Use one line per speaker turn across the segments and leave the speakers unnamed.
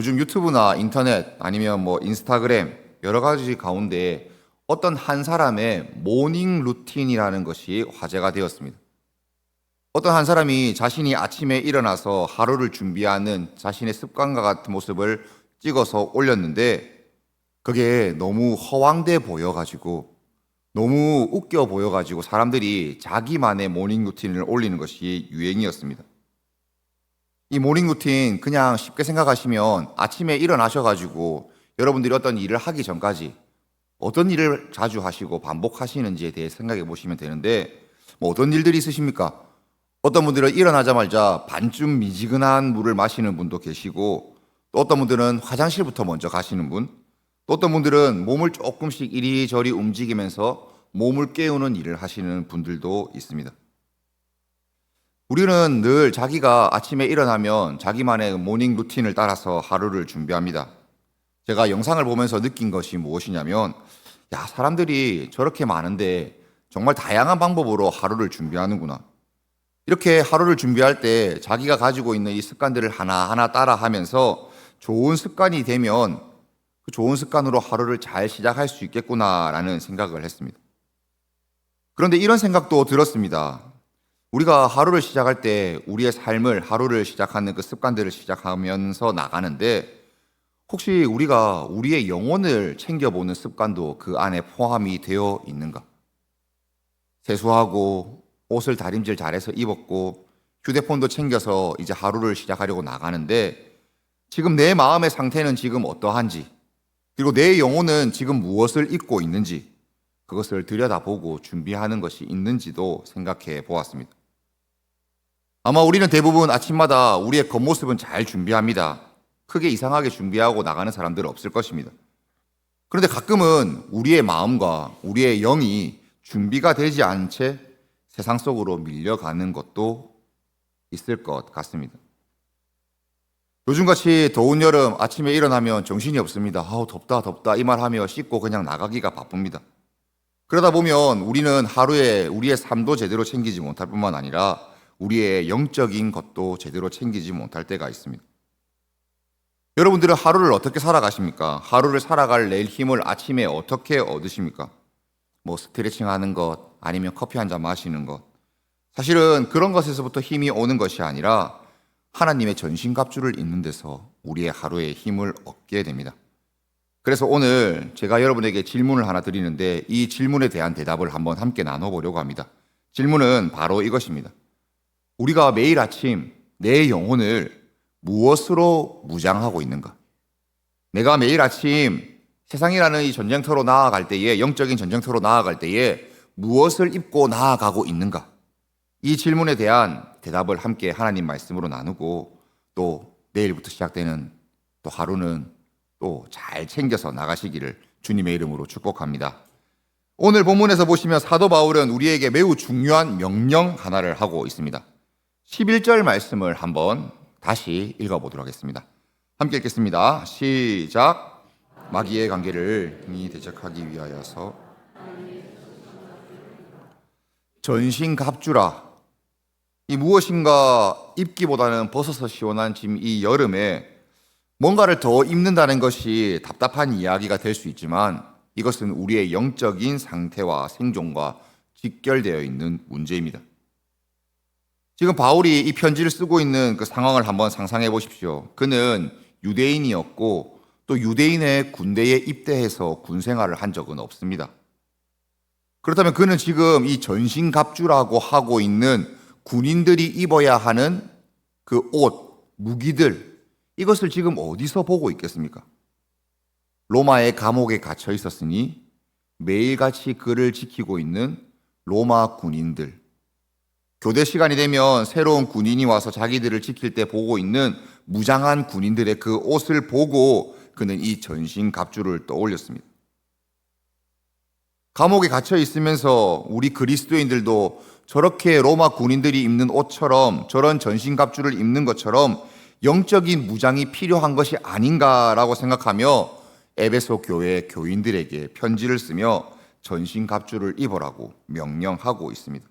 요즘 유튜브나 인터넷 아니면 뭐 인스타그램 여러 가지 가운데 어떤 한 사람의 모닝 루틴이라는 것이 화제가 되었습니다. 어떤 한 사람이 자신이 아침에 일어나서 하루를 준비하는 자신의 습관과 같은 모습을 찍어서 올렸는데 그게 너무 허황돼 보여가지고 너무 웃겨 보여가지고 사람들이 자기만의 모닝 루틴을 올리는 것이 유행이었습니다. 이 모닝 루틴 그냥 쉽게 생각하시면 아침에 일어나셔가지고 여러분들이 어떤 일을 하기 전까지 어떤 일을 자주 하시고 반복하시는지에 대해 생각해 보시면 되는데 뭐 어떤 일들이 있으십니까? 어떤 분들은 일어나자마자 반쯤 미지근한 물을 마시는 분도 계시고 또 어떤 분들은 화장실부터 먼저 가시는 분, 또 어떤 분들은 몸을 조금씩 이리저리 움직이면서 몸을 깨우는 일을 하시는 분들도 있습니다. 우리는 늘 자기가 아침에 일어나면 자기만의 모닝 루틴을 따라서 하루를 준비합니다. 제가 영상을 보면서 느낀 것이 무엇이냐면, 야, 사람들이 저렇게 많은데 정말 다양한 방법으로 하루를 준비하는구나. 이렇게 하루를 준비할 때 자기가 가지고 있는 이 습관들을 하나하나 따라 하면서 좋은 습관이 되면 그 좋은 습관으로 하루를 잘 시작할 수 있겠구나라는 생각을 했습니다. 그런데 이런 생각도 들었습니다. 우리가 하루를 시작할 때 우리의 삶을 하루를 시작하는 그 습관들을 시작하면서 나가는데 혹시 우리가 우리의 영혼을 챙겨보는 습관도 그 안에 포함이 되어 있는가? 세수하고 옷을 다림질 잘해서 입었고 휴대폰도 챙겨서 이제 하루를 시작하려고 나가는데 지금 내 마음의 상태는 지금 어떠한지 그리고 내 영혼은 지금 무엇을 입고 있는지 그것을 들여다보고 준비하는 것이 있는지도 생각해 보았습니다. 아마 우리는 대부분 아침마다 우리의 겉모습은 잘 준비합니다. 크게 이상하게 준비하고 나가는 사람들은 없을 것입니다. 그런데 가끔은 우리의 마음과 우리의 영이 준비가 되지 않은 채 세상 속으로 밀려가는 것도 있을 것 같습니다. 요즘같이 더운 여름 아침에 일어나면 정신이 없습니다. 아우, 덥다, 덥다. 이 말 하며 씻고 그냥 나가기가 바쁩니다. 그러다 보면 우리는 하루에 우리의 삶도 제대로 챙기지 못할 뿐만 아니라 우리의 영적인 것도 제대로 챙기지 못할 때가 있습니다. 여러분들은 하루를 어떻게 살아가십니까? 하루를 살아갈 낼 힘을 아침에 어떻게 얻으십니까? 뭐 스트레칭 하는 것, 아니면 커피 한 잔 마시는 것. 사실은 그런 것에서부터 힘이 오는 것이 아니라 하나님의 전신갑주를 입는 데서 우리의 하루의 힘을 얻게 됩니다. 그래서 오늘 제가 여러분에게 질문을 하나 드리는데 이 질문에 대한 대답을 한번 함께 나눠보려고 합니다. 질문은 바로 이것입니다. 우리가 매일 아침 내 영혼을 무엇으로 무장하고 있는가? 내가 매일 아침 세상이라는 이 전쟁터로 나아갈 때에 영적인 전쟁터로 나아갈 때에 무엇을 입고 나아가고 있는가? 이 질문에 대한 대답을 함께 하나님 말씀으로 나누고 또 내일부터 시작되는 또 하루는 또 잘 챙겨서 나가시기를 주님의 이름으로 축복합니다. 오늘 본문에서 보시면 사도 바울은 우리에게 매우 중요한 명령 하나를 하고 있습니다. 11절 말씀을 한번 다시 읽어보도록 하겠습니다. 함께 읽겠습니다. 시작. 마귀의 관계를 이 대적하기 위하여서 전신 갑주라. 이 무엇인가 입기보다는 벗어서 시원한 지금 이 여름에 뭔가를 더 입는다는 것이 답답한 이야기가 될 수 있지만 이것은 우리의 영적인 상태와 생존과 직결되어 있는 문제입니다. 지금 바울이 이 편지를 쓰고 있는 그 상황을 한번 상상해 보십시오. 그는 유대인이었고 또 유대인의 군대에 입대해서 군 생활을 한 적은 없습니다. 그렇다면 그는 지금 이 전신갑주라고 하고 있는 군인들이 입어야 하는 그 옷, 무기들, 이것을 지금 어디서 보고 있겠습니까? 로마의 감옥에 갇혀 있었으니 매일같이 그를 지키고 있는 로마 군인들. 교대 시간이 되면 새로운 군인이 와서 자기들을 지킬 때 보고 있는 무장한 군인들의 그 옷을 보고 그는 이 전신 갑주를 떠올렸습니다. 감옥에 갇혀 있으면서 우리 그리스도인들도 저렇게 로마 군인들이 입는 옷처럼 저런 전신 갑주를 입는 것처럼 영적인 무장이 필요한 것이 아닌가라고 생각하며 에베소 교회 교인들에게 편지를 쓰며 전신 갑주를 입으라고 명령하고 있습니다.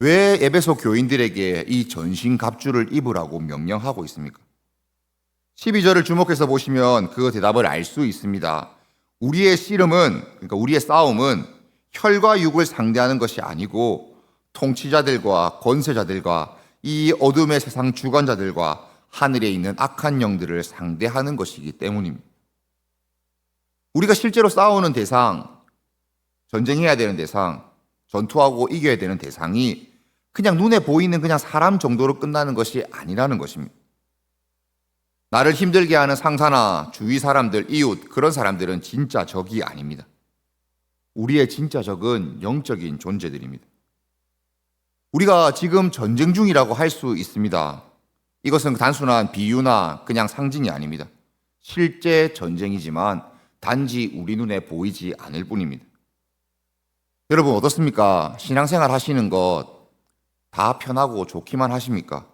왜 에베소 교인들에게 이 전신 갑주를 입으라고 명령하고 있습니까? 12절을 주목해서 보시면 그 대답을 알 수 있습니다. 우리의 씨름은 그러니까 우리의 싸움은 혈과 육을 상대하는 것이 아니고 통치자들과 권세자들과 이 어둠의 세상 주관자들과 하늘에 있는 악한 영들을 상대하는 것이기 때문입니다. 우리가 실제로 싸우는 대상, 전쟁해야 되는 대상, 전투하고 이겨야 되는 대상이 그냥 눈에 보이는 그냥 사람 정도로 끝나는 것이 아니라는 것입니다. 나를 힘들게 하는 상사나 주위 사람들, 이웃, 그런 사람들은 진짜 적이 아닙니다. 우리의 진짜 적은 영적인 존재들입니다. 우리가 지금 전쟁 중이라고 할 수 있습니다. 이것은 단순한 비유나 그냥 상징이 아닙니다. 실제 전쟁이지만 단지 우리 눈에 보이지 않을 뿐입니다. 여러분 어떻습니까? 신앙생활 하시는 것 다 편하고 좋기만 하십니까?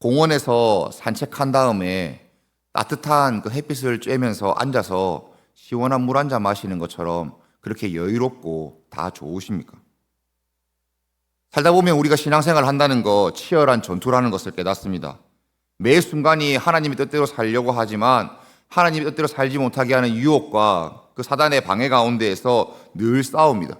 공원에서 산책한 다음에 따뜻한 그 햇빛을 쬐면서 앉아서 시원한 물 한 잔 마시는 것처럼 그렇게 여유롭고 다 좋으십니까? 살다 보면 우리가 신앙생활을 한다는 거 치열한 전투라는 것을 깨닫습니다. 매 순간이 하나님의 뜻대로 살려고 하지만 하나님의 뜻대로 살지 못하게 하는 유혹과 그 사단의 방해 가운데에서 늘 싸웁니다.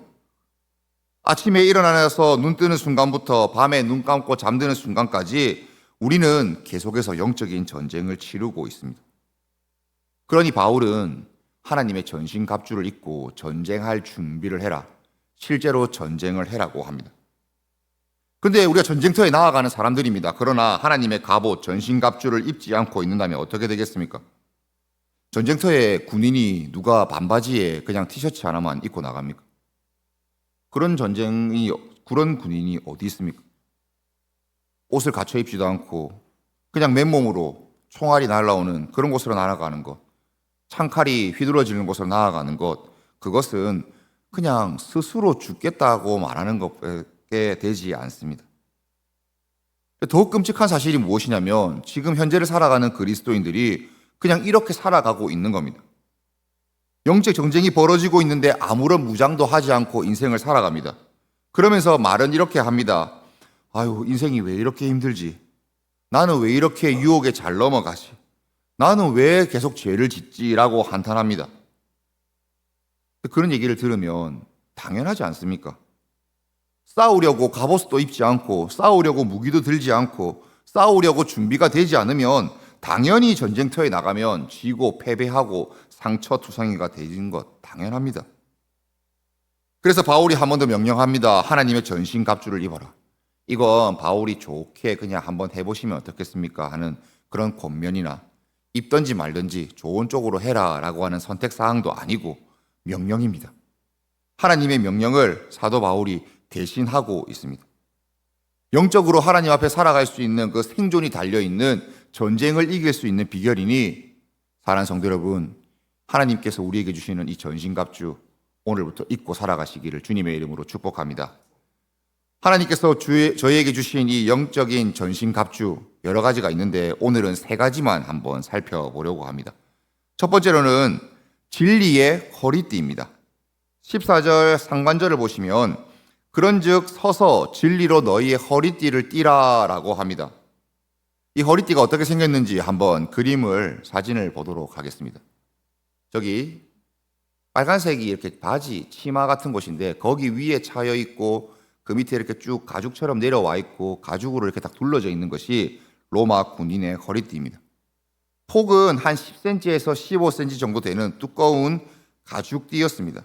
아침에 일어나서 눈 뜨는 순간부터 밤에 눈 감고 잠드는 순간까지 우리는 계속해서 영적인 전쟁을 치르고 있습니다. 그러니 바울은 하나님의 전신 갑주를 입고 전쟁할 준비를 해라. 실제로 전쟁을 해라고 합니다. 근데 우리가 전쟁터에 나아가는 사람들입니다. 그러나 하나님의 갑옷, 전신 갑주를 입지 않고 있는다면 어떻게 되겠습니까? 전쟁터에 군인이 누가 반바지에 그냥 티셔츠 하나만 입고 나갑니까? 그런 전쟁이 그런 군인이 어디 있습니까? 옷을 갖춰 입지도 않고 그냥 맨몸으로 총알이 날라오는 그런 곳으로 날아가는 것, 창칼이 휘둘러지는 곳으로 나아가는 것, 그것은 그냥 스스로 죽겠다고 말하는 것밖에 되지 않습니다. 더욱 끔찍한 사실이 무엇이냐면 지금 현재를 살아가는 그리스도인들이 그냥 이렇게 살아가고 있는 겁니다. 영적 정쟁이 벌어지고 있는데 아무런 무장도 하지 않고 인생을 살아갑니다. 그러면서 말은 이렇게 합니다. 아유, 인생이 왜 이렇게 힘들지? 나는 왜 이렇게 유혹에 잘 넘어가지? 나는 왜 계속 죄를 짓지라고 한탄합니다. 그런 얘기를 들으면 당연하지 않습니까? 싸우려고 갑옷도 입지 않고 싸우려고 무기도 들지 않고 싸우려고 준비가 되지 않으면 당연히 전쟁터에 나가면 지고 패배하고 상처 투성이가 되는 것 당연합니다. 그래서 바울이 한 번 더 명령합니다. 하나님의 전신 갑주를 입어라. 이건 바울이 좋게 그냥 한번 해보시면 어떻겠습니까? 하는 그런 권면이나 입든지 말든지 좋은 쪽으로 해라 라고 하는 선택 사항도 아니고 명령입니다. 하나님의 명령을 사도 바울이 대신하고 있습니다. 영적으로 하나님 앞에 살아갈 수 있는 그 생존이 달려 있는 전쟁을 이길 수 있는 비결이니 사랑하는 성도 여러분, 하나님께서 우리에게 주시는 이 전신갑주 오늘부터 입고 살아가시기를 주님의 이름으로 축복합니다. 하나님께서 주, 저희에게 주신 이 영적인 전신갑주 여러 가지가 있는데 오늘은 세 가지만 한번 살펴보려고 합니다. 첫 번째로는 진리의 허리띠입니다. 14절 상관절을 보시면 그런즉 서서 진리로 너희의 허리띠를 띠라라고 합니다. 이 허리띠가 어떻게 생겼는지 한번 그림을 사진을 보도록 하겠습니다. 저기 빨간색이 이렇게 바지 치마 같은 곳인데 거기 위에 차여 있고 그 밑에 이렇게 쭉 가죽처럼 내려와 있고 가죽으로 이렇게 딱 둘러져 있는 것이 로마 군인의 허리띠입니다. 폭은 한 10cm에서 15cm 정도 되는 두꺼운 가죽띠였습니다.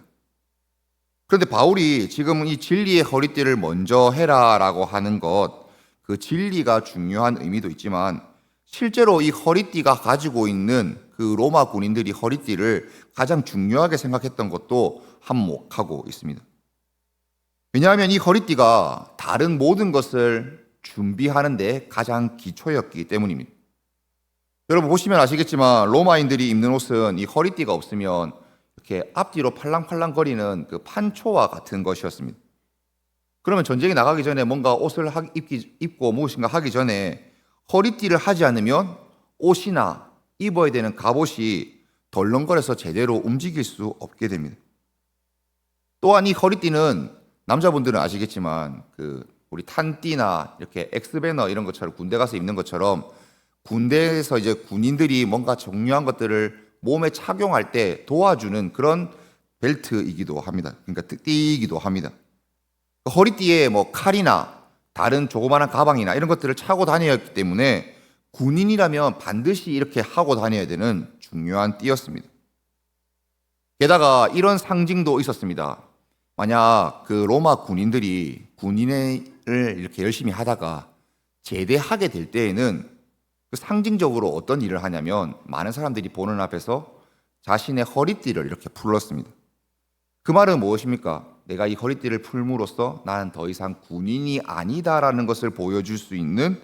그런데 바울이 지금 이 진리의 허리띠를 먼저 해라라고 하는 것, 그 진리가 중요한 의미도 있지만 실제로 이 허리띠가 가지고 있는 그 로마 군인들이 허리띠를 가장 중요하게 생각했던 것도 한몫하고 있습니다. 왜냐하면 이 허리띠가 다른 모든 것을 준비하는데 가장 기초였기 때문입니다. 여러분 보시면 아시겠지만 로마인들이 입는 옷은 이 허리띠가 없으면 이렇게 앞뒤로 팔랑팔랑 거리는 그 판초와 같은 것이었습니다. 그러면 전쟁에 나가기 전에 뭔가 옷을 입기, 입고 무엇인가 하기 전에 허리띠를 하지 않으면 옷이나 입어야 되는 갑옷이 덜렁거려서 제대로 움직일 수 없게 됩니다. 또한 이 허리띠는 남자분들은 아시겠지만 그 우리 탄띠나 이렇게 엑스배너 이런 것처럼 군대 가서 입는 것처럼 군대에서 이제 군인들이 뭔가 중요한 것들을 몸에 착용할 때 도와주는 그런 벨트이기도 합니다. 그러니까 띠이기도 합니다. 허리띠에 뭐 칼이나 다른 조그마한 가방이나 이런 것들을 차고 했기 때문에 군인이라면 반드시 이렇게 하고 다녀야 되는 중요한 띠였습니다. 게다가 이런 상징도 있었습니다. 만약 그 로마 군인들이 군인을 이렇게 열심히 하다가 제대하게 될 때에는 그 상징적으로 어떤 일을 하냐면 많은 사람들이 보는 앞에서 자신의 허리띠를 이렇게 풀었습니다. 그 말은 무엇입니까? 내가 이 허리띠를 풀므로써 나는 더 이상 군인이 아니다라는 것을 보여줄 수 있는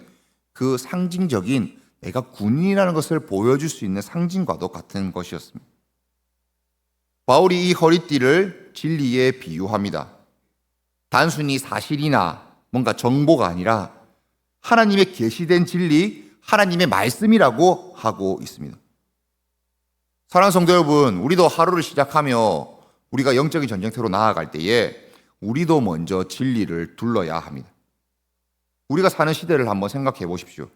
그 상징적인 내가 군인이라는 것을 보여줄 수 있는 상징과도 같은 것이었습니다. 바울이 이 허리띠를 진리에 비유합니다. 단순히 사실이나 뭔가 정보가 아니라 하나님의 계시된 진리, 하나님의 말씀이라고 하고 있습니다. 사랑하는 성도 여러분, 우리도 하루를 시작하며 우리가 영적인 전쟁터로 나아갈 때에 우리도 먼저 진리를 둘러야 합니다. 우리가 사는 시대를 한번 생각해 보십시오.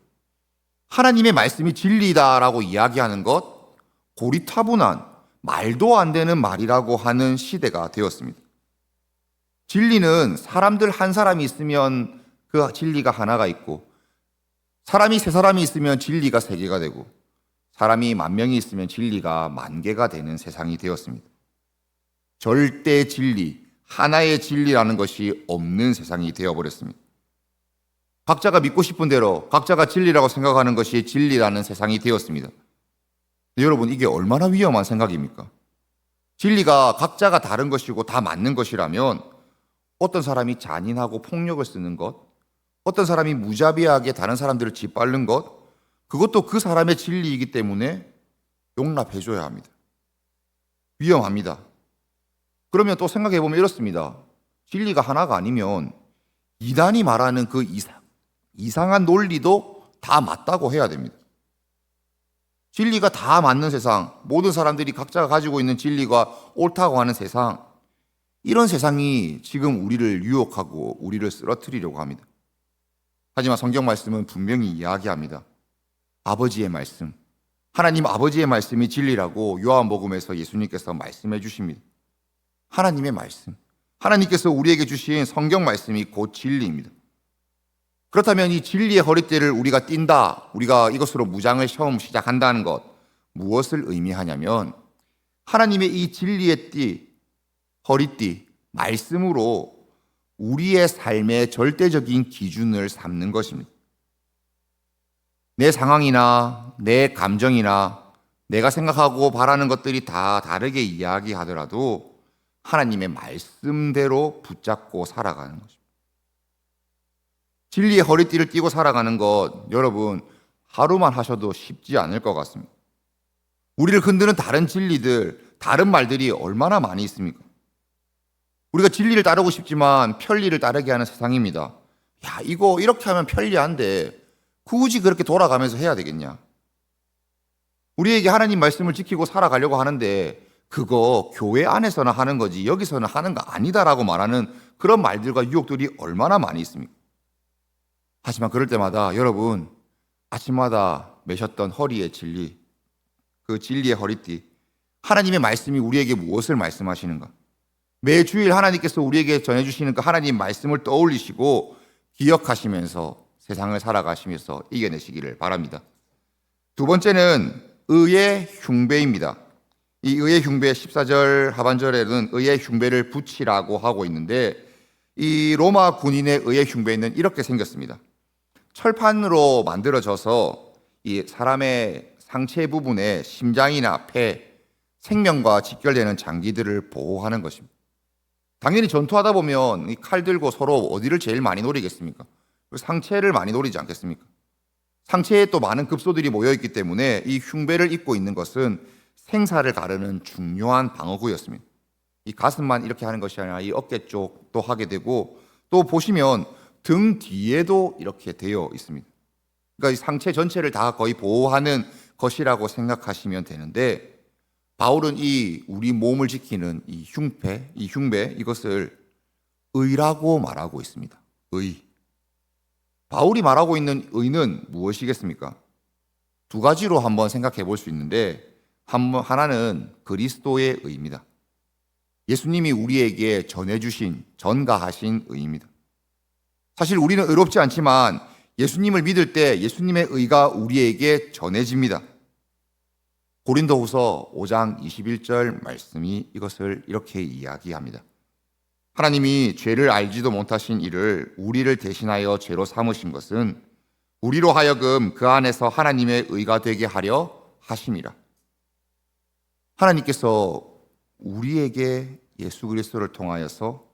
하나님의 말씀이 진리다라고 이야기하는 것 고리타분한 말도 안 되는 말이라고 하는 시대가 되었습니다. 진리는 사람들 한 사람이 있으면 그 진리가 하나가 있고 사람이 세 사람이 있으면 진리가 세 개가 되고 사람이 만 명이 있으면 진리가 만 개가 되는 세상이 되었습니다. 절대 진리, 하나의 진리라는 것이 없는 세상이 되어버렸습니다. 각자가 믿고 싶은 대로 각자가 진리라고 생각하는 것이 진리라는 세상이 되었습니다. 여러분, 이게 얼마나 위험한 생각입니까? 진리가 각자가 다른 것이고 다 맞는 것이라면 어떤 사람이 잔인하고 폭력을 쓰는 것, 어떤 사람이 무자비하게 다른 사람들을 짓밟는 것, 그것도 그 사람의 진리이기 때문에 용납해줘야 합니다. 위험합니다. 그러면 또 생각해 보면 이렇습니다. 진리가 하나가 아니면 이단이 말하는 그 이상, 이상한 논리도 다 맞다고 해야 됩니다. 진리가 다 맞는 세상, 모든 사람들이 각자가 가지고 있는 진리가 옳다고 하는 세상, 이런 세상이 지금 우리를 유혹하고 우리를 쓰러뜨리려고 합니다. 하지만 성경 말씀은 분명히 이야기합니다. 아버지의 말씀, 하나님 아버지의 말씀이 진리라고 요한복음에서 예수님께서 말씀해 주십니다. 하나님의 말씀, 하나님께서 우리에게 주신 성경 말씀이 곧 진리입니다. 그렇다면 이 진리의 허리띠를 우리가 띈다, 우리가 이것으로 무장을 처음 시작한다는 것, 무엇을 의미하냐면, 하나님의 이 진리의 띠, 허리띠, 말씀으로 우리의 삶의 절대적인 기준을 삼는 것입니다. 내 상황이나 내 감정이나 내가 생각하고 바라는 것들이 다 다르게 이야기하더라도 하나님의 말씀대로 붙잡고 살아가는 것입니다. 진리의 허리띠를 띠고 살아가는 것, 여러분, 하루만 하셔도 쉽지 않을 것 같습니다. 우리를 흔드는 다른 진리들, 다른 말들이 얼마나 많이 있습니까? 우리가 진리를 따르고 싶지만 편리를 따르게 하는 세상입니다. 야, 이거 이렇게 하면 편리한데 굳이 그렇게 돌아가면서 해야 되겠냐? 우리에게 하나님 말씀을 지키고 살아가려고 하는데 그거 교회 안에서나 하는 거지 여기서는 하는 거 아니다라고 말하는 그런 말들과 유혹들이 얼마나 많이 있습니까? 하지만 그럴 때마다 여러분 아침마다 매셨던 허리의 진리, 그 진리의 허리띠, 하나님의 말씀이 우리에게 무엇을 말씀하시는가? 매 주일 하나님께서 우리에게 전해 주시는 그 하나님 말씀을 떠올리시고 기억하시면서 세상을 살아가시면서 이겨내시기를 바랍니다. 두 번째는 의의 흉배입니다. 이 의의 흉배 14절 하반절에는 의의 흉배를 붙이라고 하고 있는데 이 로마 군인의 의의 흉배는 이렇게 생겼습니다. 철판으로 만들어져서 이 사람의 상체 부분에 심장이나 폐, 생명과 직결되는 장기들을 보호하는 것입니다. 당연히 전투하다 보면 이 칼 들고 서로 어디를 제일 많이 노리겠습니까? 상체를 많이 노리지 않겠습니까? 상체에 또 많은 급소들이 모여 있기 때문에 이 흉배를 입고 있는 것은 생사를 가르는 중요한 방어구였습니다. 이 가슴만 이렇게 하는 것이 아니라 이 어깨 쪽도 하게 되고 또 보시면 등 뒤에도 이렇게 되어 있습니다. 그러니까 이 상체 전체를 다 거의 보호하는 것이라고 생각하시면 되는데 바울은 이 우리 몸을 지키는 이 흉패, 이 흉배 이것을 의라고 말하고 있습니다. 의. 바울이 말하고 있는 의는 무엇이겠습니까? 두 가지로 한번 생각해 볼 수 있는데 하나는 그리스도의 의입니다. 예수님이 우리에게 전해주신 전가하신 의입니다. 사실 우리는 의롭지 않지만 예수님을 믿을 때 예수님의 의가 우리에게 전해집니다. 고린도후서 5장 21절 말씀이 이것을 이렇게 이야기합니다. 하나님이 죄를 알지도 못하신 이를 우리를 대신하여 죄로 삼으신 것은 우리로 하여금 그 안에서 하나님의 의가 되게 하려 하심이라. 하나님께서 우리에게 예수 그리스도를 통하여서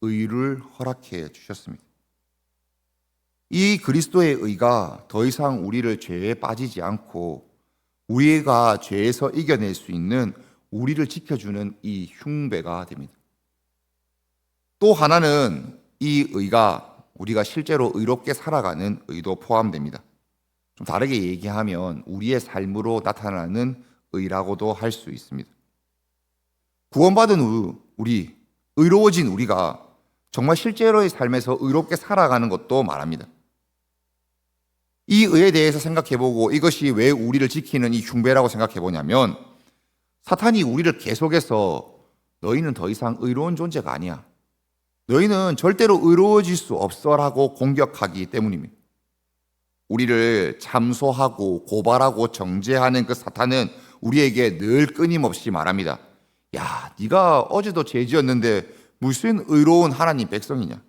의를 허락해 주셨습니다. 이 그리스도의 의가 더 이상 우리를 죄에 빠지지 않고 우리가 죄에서 이겨낼 수 있는 우리를 지켜주는 이 흉배가 됩니다. 또 하나는 이 의가 우리가 실제로 의롭게 살아가는 의도 포함됩니다. 좀 다르게 얘기하면 우리의 삶으로 나타나는 의라고도 할 수 있습니다. 구원받은 우- 우리, 의로워진 우리가 정말 실제로의 삶에서 의롭게 살아가는 것도 말합니다. 이 의에 대해서 생각해보고 이것이 왜 우리를 지키는 이 흉배라고 생각해보냐면 사탄이 우리를 계속해서 너희는 더 이상 의로운 존재가 아니야. 너희는 절대로 의로워질 수 없어라고 공격하기 때문입니다. 우리를 참소하고 고발하고 정죄하는 그 사탄은 우리에게 늘 끊임없이 말합니다. 야, 네가 어제도 죄 지었는데 무슨 의로운 하나님 백성이냐?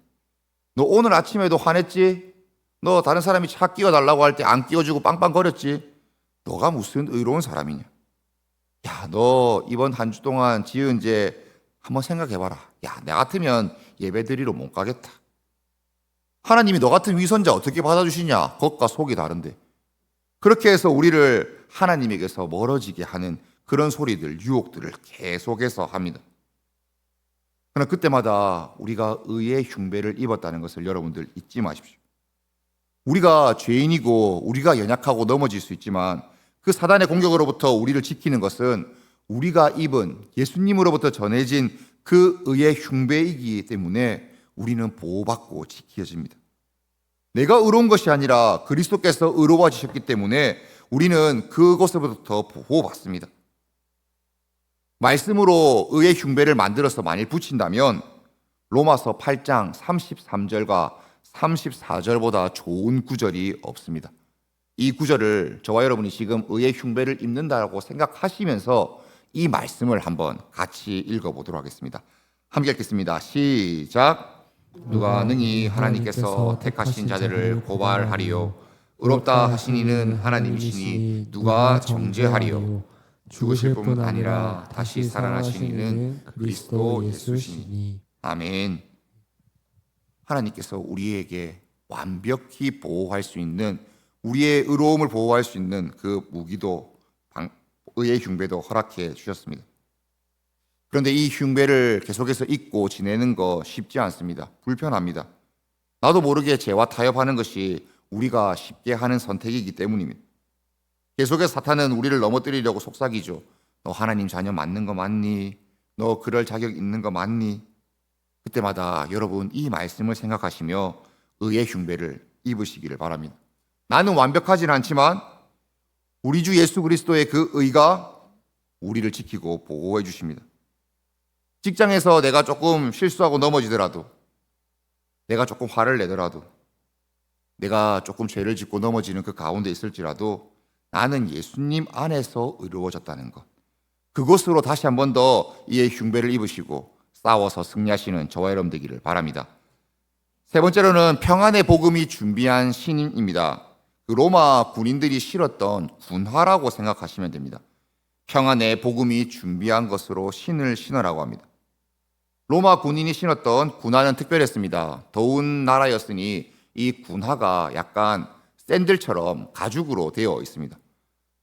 너 오늘 아침에도 화냈지? 너 다른 사람이 차 끼워달라고 할 때 안 끼워주고 빵빵거렸지? 너가 무슨 의로운 사람이냐? 야, 너 이번 한 주 동안 지은 죄 한번 생각해봐라. 야, 나 같으면 예배 드리러 못 가겠다. 하나님이 너 같은 위선자 어떻게 받아주시냐? 겉과 속이 다른데. 그렇게 해서 우리를 하나님에게서 멀어지게 하는 그런 소리들, 유혹들을 계속해서 합니다. 그러나 그때마다 우리가 의의 흉배를 입었다는 것을 여러분들 잊지 마십시오. 우리가 죄인이고 우리가 연약하고 넘어질 수 있지만 그 사단의 공격으로부터 우리를 지키는 것은 우리가 입은 예수님으로부터 전해진 그 의의 흉배이기 때문에 우리는 보호받고 지켜집니다. 내가 의로운 것이 아니라 그리스도께서 의로워지셨기 때문에 우리는 그것으로부터 보호받습니다. 말씀으로 의의 흉배를 만들어서 만일 붙인다면 로마서 8장 33절과 34절보다 좋은 구절이 없습니다. 이 구절을 저와 여러분이 지금 의의 흉배를 입는다고 생각하시면서 이 말씀을 한번 같이 읽어보도록 하겠습니다. 함께 읽겠습니다. 시작. 누가 능히 하나님께서 택하신 자들을 고발하리요. 의롭다 하신 이는 하나님이시니 누가 정죄하리요. 죽으실 뿐 아니라 다시 살아나신 이는 그리스도 예수시니. 아멘. 하나님께서 우리에게 완벽히 보호할 수 있는 우리의 의로움을 보호할 수 있는 그 무기도 방- 의의 흉배도 허락해 주셨습니다. 그런데 이 흉배를 계속해서 잊고 지내는 거 쉽지 않습니다. 불편합니다. 나도 모르게 죄와 타협하는 것이 우리가 쉽게 하는 선택이기 때문입니다. 계속해서 사탄은 우리를 넘어뜨리려고 속삭이죠. 너 하나님 자녀 맞는 거 맞니? 너 그럴 자격 있는 거 맞니? 그때마다 여러분 이 말씀을 생각하시며 의의 흉배를 입으시기를 바랍니다. 나는 완벽하진 않지만 우리 주 예수 그리스도의 그 의가 우리를 지키고 보호해 주십니다. 직장에서 내가 조금 실수하고 넘어지더라도 내가 조금 화를 내더라도 내가 조금 죄를 짓고 넘어지는 그 가운데 있을지라도 나는 예수님 안에서 의로워졌다는 것. 그것으로 다시 한 번 더 이의 흉배를 입으시고 싸워서 승리하시는 저와 여러분 되기를 바랍니다. 세 번째로는 평안의 복음이 준비한 신인입니다. 그 로마 군인들이 실었던 군화라고 생각하시면 됩니다. 평안의 복음이 준비한 것으로 신을 신으라고 합니다. 로마 군인이 신었던 군화는 특별했습니다. 더운 나라였으니 이 군화가 약간 샌들처럼 가죽으로 되어 있습니다.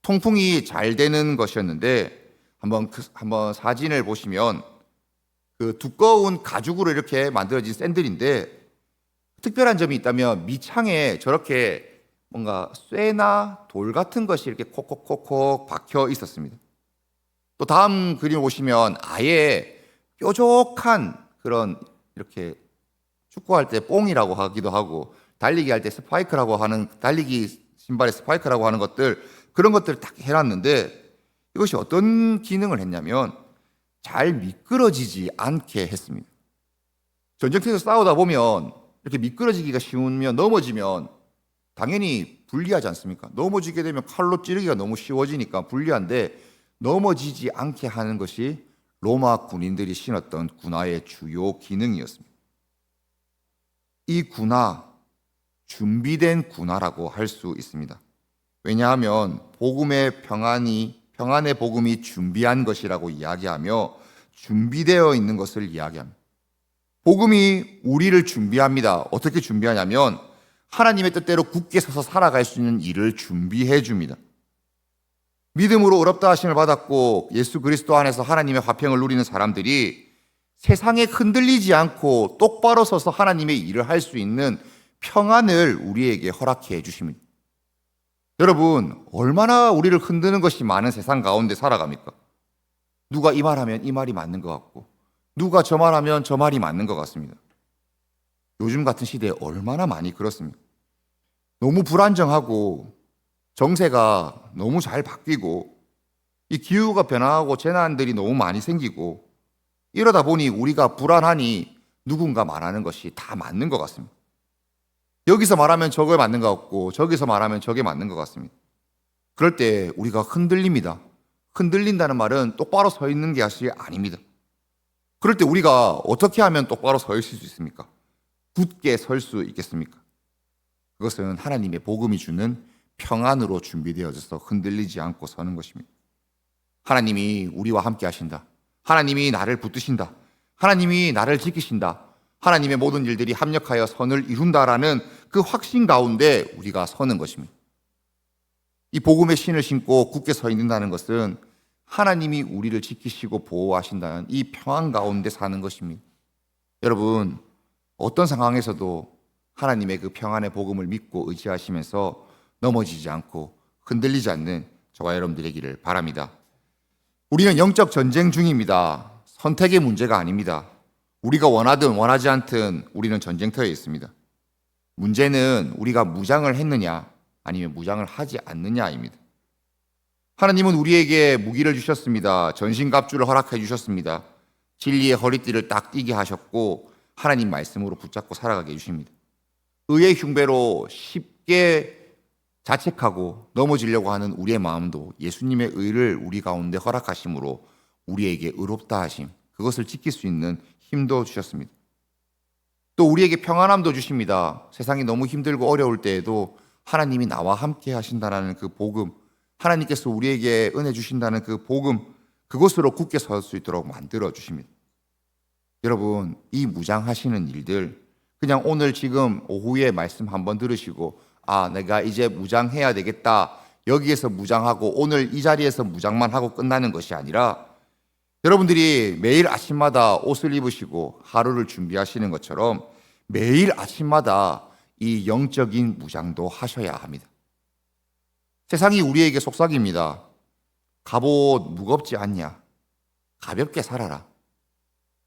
통풍이 잘 되는 것이었는데 한번 그, 한번 사진을 보시면 그 두꺼운 가죽으로 이렇게 만들어진 샌들인데 특별한 점이 있다면 밑창에 저렇게 뭔가 쇠나 돌 같은 것이 이렇게 콕콕콕콕 박혀 있었습니다. 또 다음 그림 보시면 아예 뾰족한 그런 이렇게 축구할 때 뽕이라고 하기도 하고 달리기 할 때 스파이크라고 하는 달리기 신발의 스파이크라고 하는 것들 그런 것들을 딱 해놨는데 이것이 어떤 기능을 했냐면 잘 미끄러지지 않게 했습니다. 전쟁터에서 싸우다 보면 이렇게 미끄러지기가 쉬우면 넘어지면 당연히 불리하지 않습니까? 넘어지게 되면 칼로 찌르기가 너무 쉬워지니까 불리한데 넘어지지 않게 하는 것이 로마 군인들이 신었던 군화의 주요 기능이었습니다. 이 군화 준비된 군화라고 할 수 있습니다. 왜냐하면 복음의 평안이 평안의 복음이 준비한 것이라고 이야기하며 준비되어 있는 것을 이야기합니다. 복음이 우리를 준비합니다. 어떻게 준비하냐면 하나님의 뜻대로 굳게 서서 살아갈 수 있는 일을 준비해 줍니다. 믿음으로 어렵다 하심을 받았고 예수 그리스도 안에서 하나님의 화평을 누리는 사람들이 세상에 흔들리지 않고 똑바로 서서 하나님의 일을 할 수 있는 평안을 우리에게 허락해 주십니다. 여러분, 얼마나 우리를 흔드는 것이 많은 세상 가운데 살아갑니까? 누가 이 말하면 이 말이 맞는 것 같고, 누가 저 말하면 저 말이 맞는 것 같습니다. 요즘 같은 시대에 얼마나 많이 그렇습니까? 너무 불안정하고 정세가 너무 잘 바뀌고 이 기후가 변화하고 재난들이 너무 많이 생기고 이러다 보니 우리가 불안하니 누군가 말하는 것이 다 맞는 것 같습니다. 여기서 말하면 저게 맞는 것 같고 저기서 말하면 저게 맞는 것 같습니다. 그럴 때 우리가 흔들립니다. 흔들린다는 말은 똑바로 서 있는 게 사실 아닙니다. 그럴 때 우리가 어떻게 하면 똑바로 서 있을 수 있습니까? 굳게 설 수 있겠습니까? 그것은 하나님의 복음이 주는 평안으로 준비되어져서 흔들리지 않고 서는 것입니다. 하나님이 우리와 함께 하신다. 하나님이 나를 붙드신다. 하나님이 나를 지키신다. 하나님의 모든 일들이 합력하여 선을 이룬다라는 그 확신 가운데 우리가 서는 것입니다. 이 복음의 신을 신고 굳게 서 있는다는 것은 하나님이 우리를 지키시고 보호하신다는 이 평안 가운데 사는 것입니다. 여러분, 어떤 상황에서도 하나님의 그 평안의 복음을 믿고 의지하시면서 넘어지지 않고 흔들리지 않는 저와 여러분들에기를 바랍니다. 우리는 영적 전쟁 중입니다. 선택의 문제가 아닙니다. 우리가 원하든 원하지 않든 우리는 전쟁터에 있습니다. 문제는 우리가 무장을 했느냐 아니면 무장을 하지 않느냐입니다. 하나님은 우리에게 무기를 주셨습니다. 전신갑주를 허락해 주셨습니다. 진리의 허리띠를 딱 띄게 하셨고 하나님 말씀으로 붙잡고 살아가게 해주십니다. 의의 흉배로 쉽게 자책하고 넘어지려고 하는 우리의 마음도 예수님의 의를 우리 가운데 허락하심으로 우리에게 의롭다 하심, 그것을 지킬 수 있는 힘도 주셨습니다. 또 우리에게 평안함도 주십니다. 세상이 너무 힘들고 어려울 때에도 하나님이 나와 함께 하신다라는 그 복음, 하나님께서 우리에게 은혜 주신다는 그 복음, 그것으로 굳게 설 수 있도록 만들어 주십니다. 여러분, 이 무장하시는 일들, 그냥 오늘 지금 오후에 말씀 한번 들으시고, 아, 내가 이제 무장해야 되겠다. 여기에서 무장하고 오늘 이 자리에서 무장만 하고 끝나는 것이 아니라 여러분들이 매일 아침마다 옷을 입으시고 하루를 준비하시는 것처럼 매일 아침마다 이 영적인 무장도 하셔야 합니다. 세상이 우리에게 속삭입니다. 갑옷 무겁지 않냐? 가볍게 살아라.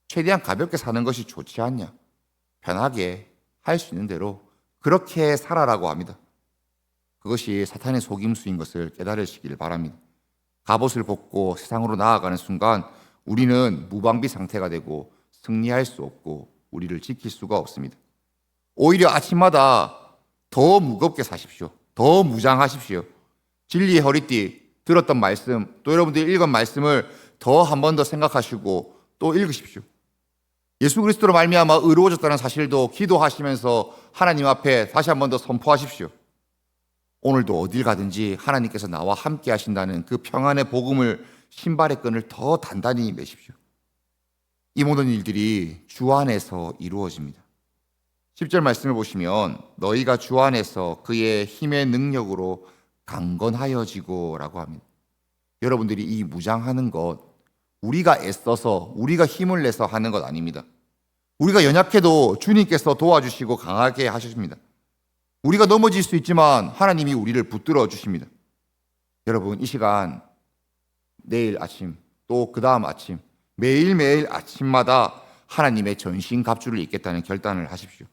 최대한 가볍게 사는 것이 좋지 않냐? 편하게 할 수 있는 대로 그렇게 살아라고 합니다. 그것이 사탄의 속임수인 것을 깨달으시기를 바랍니다. 갑옷을 벗고 세상으로 나아가는 순간 우리는 무방비 상태가 되고 승리할 수 없고 우리를 지킬 수가 없습니다. 오히려 아침마다 더 무겁게 사십시오. 더 무장하십시오. 진리의 허리띠 들었던 말씀, 또 여러분들이 읽은 말씀을 더 한 번 더 생각하시고 또 읽으십시오. 예수 그리스도로 말미암아 의로워졌다는 사실도 기도하시면서 하나님 앞에 다시 한 번 더 선포하십시오. 오늘도 어딜 가든지 하나님께서 나와 함께 하신다는 그 평안의 복음을 신발의 끈을 더 단단히 매십시오. 이 모든 일들이 주 안에서 이루어집니다. 10절 말씀을 보시면 너희가 주 안에서 그의 힘의 능력으로 강건하여지고 라고 합니다. 여러분들이 이 무장하는 것 우리가 애써서 우리가 힘을 내서 하는 것 아닙니다. 우리가 연약해도 주님께서 도와주시고 강하게 하십니다. 우리가 넘어질 수 있지만 하나님이 우리를 붙들어 주십니다. 여러분 이 시간 내일 아침 또 그 다음 아침 매일매일 아침마다 하나님의 전신 갑주를 입겠다는 결단을 하십시오.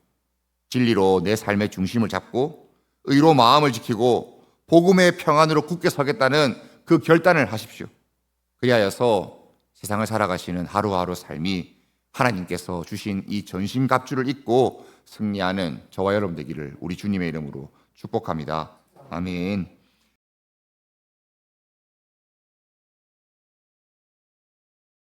진리로 내 삶의 중심을 잡고 의로 마음을 지키고 복음의 평안으로 굳게 서겠다는 그 결단을 하십시오. 그리하여서 세상을 살아가시는 하루하루 삶이 하나님께서 주신 이 전신갑주를 입고 승리하는 저와 여러분 되기를 우리 주님의 이름으로 축복합니다. 아멘.